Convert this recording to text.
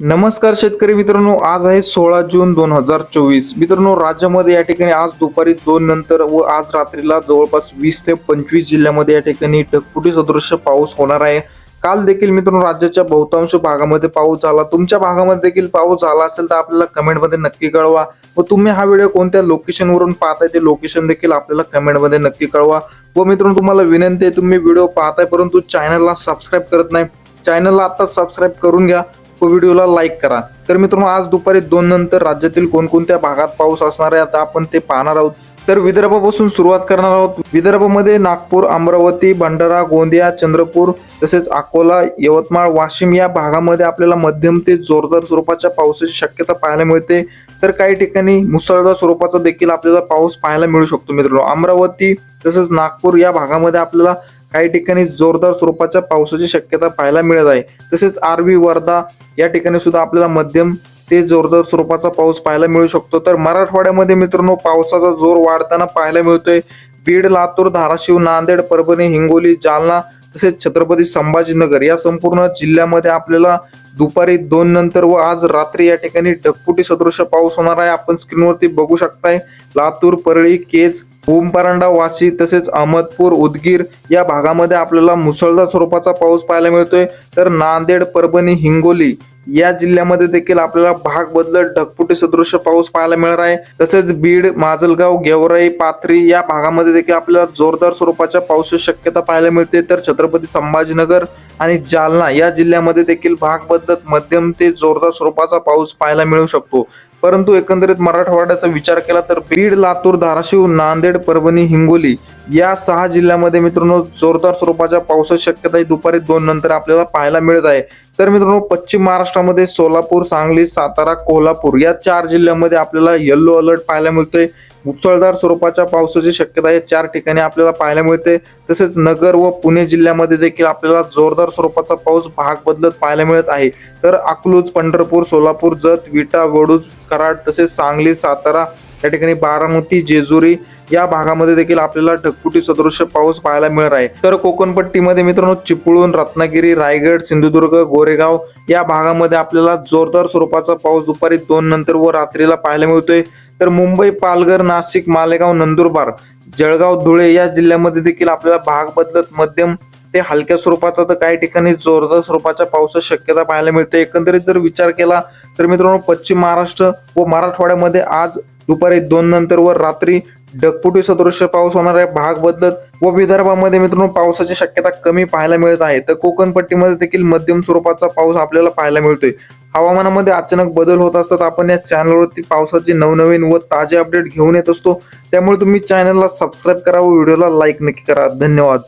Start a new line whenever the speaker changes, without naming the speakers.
नमस्कार शेतकरी मित्रांनो आज आहे सोळा जून दोन हजार चोवीस. मित्रांनो राज्यामध्ये या ठिकाणी आज दुपारी दोन नंतर व आज रात्रीला जवळपास वीस ते पंचवीस जिल्ह्यामध्ये या ठिकाणी ढगफुटी सदृश्य पाऊस होणार आहे. काल देखील मित्रांनो राज्याच्या बहुतांश भागामध्ये पाऊस झाला. तुमच्या भागामध्ये देखील पाऊस झाला असेल तर आपल्याला कमेंटमध्ये नक्की कळवा. व तुम्ही हा व्हिडिओ कोणत्या लोकेशनवरून पाहताय ते लोकेशन देखील आपल्याला कमेंटमध्ये नक्की कळवा. व मित्रांनो तुम्हाला विनंती आहे तुम्ही व्हिडिओ पाहताय परंतु चॅनलला सबस्क्राईब करत नाही. चॅनलला आता सबस्क्राईब करून घ्या. व व्हिडिओला लाईक करा. तर मित्रांनो आज दुपारी दोन नंतर राज्यातील कोणकोणत्या भागात पाऊस असणार आहे आता आपण ते पाहणार आहोत. तर विदर्भापासून सुरुवात करणार आहोत. विदर्भामध्ये नागपूर अमरावती भंडारा गोंदिया चंद्रपूर तसेच अकोला यवतमाळ वाशिम या भागामध्ये आपल्याला मध्यम ते जोरदार स्वरूपाच्या पावसाची शक्यता पाहायला मिळते. तर काही ठिकाणी मुसळधार स्वरूपाचा देखील आपल्याला पाऊस पाहायला मिळू शकतो मित्रांनो. अमरावती तसेच नागपूर या भागामध्ये आपल्याला काही ठिकाणी जोरदार स्वरूपाच्या पावसाची शक्यता पाहायला मिळत आहे. तसेच आरवी वर्धा या ठिकाणी सुद्धा आपल्याला मध्यम ते जोरदार स्वरूपाचा पाऊस पाहायला मिळू शकतो. तर मराठवाड्यामध्ये मित्रांनो पावसाचा जोर वाढताना पाहायला मिळतोय. बीड लातूर धाराशिव नांदेड परभणी हिंगोली जालना तसेच छत्रपती संभाजीनगर या संपूर्ण जिल्ह्यामध्ये आपल्याला दुपारी दोन नंतर व आज रात्री या ठिकाणी ढगफुटी सदृश पाऊस होणार आहे. आपण स्क्रीनवरती बघू शकताय लातूर परळी केज ओमपरांडा वाशी तसेच अहमदपूर उदगीर या भागामध्ये आपल्याला मुसळधार स्वरूपाचा पाऊस पाहायला मिळतोय. तर नांदेड परभणी हिंगोली या जिल्ह्यामध्ये देखील आपल्याला भाग बदलत ढगफुटी सदृश पाऊस पाहायला मिळणार आहे. तसेच बीड माजलगाव गेवराई पाथरी या भागामध्ये देखील आपल्याला जोरदार स्वरूपाच्या पावसाची शक्यता पाहायला मिळते. तर छत्रपती संभाजीनगर आणि जालना या जिल्ह्यामध्ये देखील भाग बदलत मध्यम ते जोरदार स्वरूपाचा पाऊस पाहायला मिळू शकतो. परंतु एकंदरीत मराठवाड्याचा विचार केला तर बीड लातूर धाराशिव नांदेड परभणी हिंगोली या सहा जिल्ह्यामध्ये मित्रांनो जोरदार स्वरूपाच्या पावसाची शक्यता ही दुपारी दोन नंतर आपल्याला पाहायला मिळत आहे. तर मित्रांनो पश्चिम महाराष्ट्रामध्ये सोलापूर सांगली सातारा कोल्हापूर या चार जिल्ह्यामध्ये आपल्याला येल्लो अलर्ट पाहायला मिळतोय. मुसळधार स्वरूपाच्या पावसाची शक्यता या चार ठिकाणी आपल्याला पाहायला मिळते. तसेच नगर व पुणे जिल्ह्यामध्ये देखील आपल्याला जोरदार स्वरूपाचा पाऊस भाग बदलत पाहायला मिळत आहे. तर अकलूज पंढरपूर सोलापूर जत विटा वडूज कराड तसेच सांगली सातारा या ठिकाणी बारामती जेजुरी या भागामध्ये देखील आपल्याला ढगफुटी सदृश्य पाऊस पाहायला मिळत आहे. तर कोकणपट्टीमध्ये मित्रांनो चिपळूण रत्नागिरी रायगड सिंधुदुर्ग गोरेगाव या भागामध्ये आपल्याला जोरदार स्वरूपाचा पाऊस दुपारी दोन नंतर व रात्रीला पाहायला मिळतोय. तर मुंबई पालघर नाशिक मालेगाव नंदुरबार जळगाव धुळे या जिल्ह्यामध्ये देखील आपल्याला भाग बदलत मध्यम ते हलक्या स्वरूपाचा तर काही ठिकाणी जोरदार स्वरूपाच्या पावसाची शक्यता पाहायला मिळते. एकंदरीत जर विचार केला तर मित्रांनो पश्चिम महाराष्ट्र व मराठवाड्यामध्ये आज दुपारी दोन नंतर व रात्री ढगफुटी सदृश्य पाऊस होणार आहे. भाग बदलत व विदर्भामध्ये मित्रांनो पावसाची शक्यता कमी पाहायला मिळत आहे. तर कोकणपट्टीमध्ये देखील मध्यम स्वरूपाचा पाऊस आपल्याला पाहायला मिळतोय. हवामानामध्ये अचानक बदल होत असतात. आपण या चॅनलवरती पावसाचे नवनवीन व ताजे अपडेट घेऊन येत असतो. त्यामुळे तुम्ही चॅनलला सबस्क्राईब करा व व्हिडिओला लाईक नक्की करा. धन्यवाद.